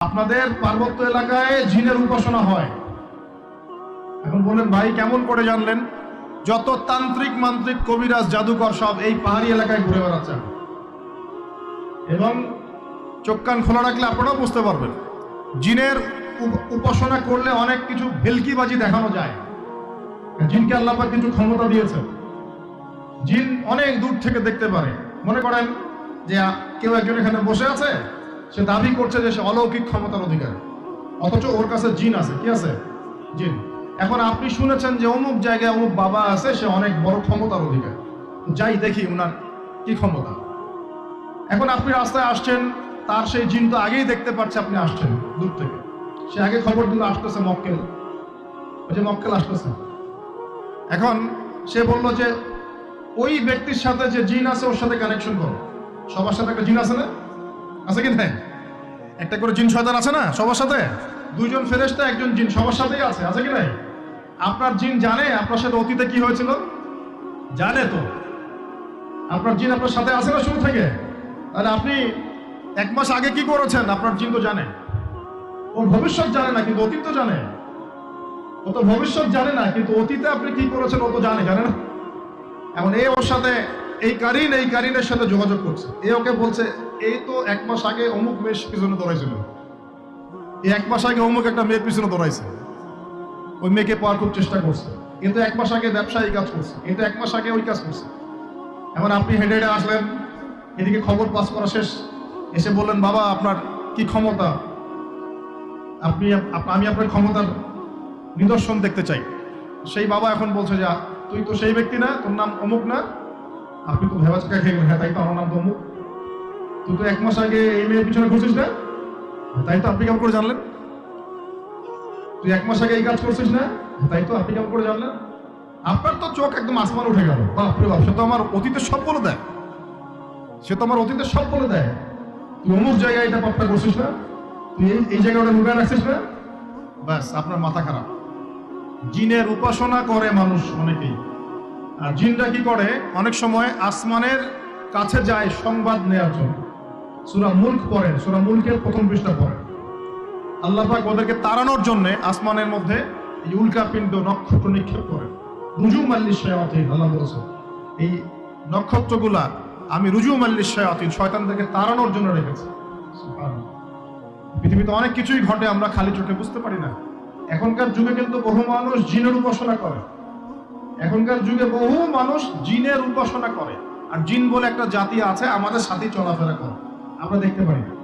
আপনাদের পার্বত্য এলাকায় জিনের উপাসনা হয়। এখন বলেন, ভাই, কেমন করে জানলেন? যত তান্ত্রিক মান্ত্রিক কবিরাজ জাদুকর সব এই পাহাড়ি এলাকায় ঘুরে বেড়াচ্ছেন এবং চোখ কান খোলা রাখলে আপনারাও বুঝতে পারবেন, জিনের উপাসনা করলে অনেক কিছু ভেলকিবাজি দেখানো যায়। জিনকে আল্লাহ পাক কিছু ক্ষমতা দিয়েছেন। জিন অনেক দূর থেকে দেখতে পারে। মনে করেন যে কেউ একজন এখানে বসে আছে সে দাবি করছে যে সে অলৌকিক ক্ষমতার অধিকারী। অথচ ওর কাছে জিন আছে, কি আছে? জিন। এখন আপনি শুনেছেন যে অমুক জায়গায় অমুক বাবা আছে, সে অনেক বড় ক্ষমতার অধিকারী। যাই দেখি ওনার কি ক্ষমতা। এখন আপনি রাস্তায় আসছেন, তার সেই জিন তো আগেই দেখতে পাচ্ছে আপনি আসছেন দূর থেকে। সে আগে খবর দিল, আসতেছে মক্কেল। ওই যে মক্কেল আসতেছে। এখন সে বলল যে, ওই ব্যক্তির সাথে যে জিন আছে, ওর সাথে কানেকশন করো। সবার সাথে একটা জিন আছে না? আছে কি না একটা করে জিন শয়তান আছে না সবার সাথে? দুইজন ফেরেশতা, একজন জিন, সবার সাথেই আছে আছে কি না আপনার জিন জানে আপনার সাথে অতীতে কি হয়েছিল? জানে তো। আপনার জিন আপনার সাথে আছে না শুরু থেকে? তাহলে আপনি এক মাস আগে কি করেছেন? আপনার জিন তো জানে। ওর ভবিষ্যৎ জানে না, কিন্তু অতীত তো জানে। ও তো ভবিষ্যৎ জানে না, কিন্তু অতীতে আপনি কি করেছেন ও তো জানে জানে না। এখন এ ওর সাথে এই কারিন, এই কারিনের সাথে যোগাযোগ করছে। এ ওকে বলছে, এই তো এক মাস আগে অমুক মেয়ের পিছনে দৌড়াইছিল। এই এক মাস আগে অমুক একটা মেয়ের পিছনে দৌড়াইছে। ওই মেয়েকে পাওয়ার খুব চেষ্টা করছে। কিন্তু এক মাস আগে ব্যবসা এই কাজ করছে। কিন্তু এক মাস আগে ওই কাজ করছে। এখন আপনি হেঁটে হেঁটে আসলেন। এদিকে খবর পাস করা শেষ। এসে বললেন, বাবা, আপনার কি ক্ষমতা? আপনি আমি আপনার ক্ষমতার নিদর্শন দেখতে চাই। সেই বাবা এখন বলছে যে তুই তো সেই ব্যক্তি না, তোর নাম অমুক না আপনি তো ভেবা চাকা খেয়ে হ্যাঁ তাই তো আমার নাম তো অমুক। তুই তো এক মাস আগে এই মেয়ের পিছনে ঘুরছিস না? "হ্যাঁ, তাই তো আপনি কেমন করে জানলেন? তুই এক মাস আগে এই কাজ করছিস না? "হ্যাঁ, তাই তো আপনি কেমন করে জানলেন? আপনার তো চোখ একদম আসমান উঠে গেল। বাপরে বাপ সে তো আমার অতীতের সব বলে দেয়। সে তো আমার অতীতের সব বলে দেয়। তুই অমুক জায়গায় এটা পাপটা করছিস না? তুই এই- এই জায়গায় ওটা লুকায় রাখছিস না? ব্যাস আপনার মাথা খারাপ। জিনের উপাসনা করে মানুষ অনেকেই। আর জিনরা কি করে? অনেক সময় আসমানের কাছে যায় সংবাদ নেওয়ার জন্য। সুরা মুল্ক পড়েন, সুরা মুল্কের প্রথম পৃষ্ঠা পড়েন। আল্লাহ পাক ওদেরকে তাড়ানোর জন্য আসমানের মধ্যে এই উল্কা পিণ্ড নক্ষত্র নিক্ষেপ করে রুজু মাল্লি শয়াতিন, আল্লাহ বলেছেন। এই নক্ষত্রগুলা আমি রুজু মাল্লি শয়াতিন, শয়তানদেরকে তাড়ানোর জন্য রেখেছি। পৃথিবীতে অনেক কিছুই ঘটে, আমরা খালি চোখে বুঝতে পারি না। এখনকার যুগে কিন্তু বহু মানুষ জিনের উপাসনা করে। এখনকার যুগে বহু মানুষ জিনের উপাসনা করে। আর জিন বলে একটা জাতি আছে, আমাদের সাথে চলাফেরা করে। আমরা দেখতে পারি না।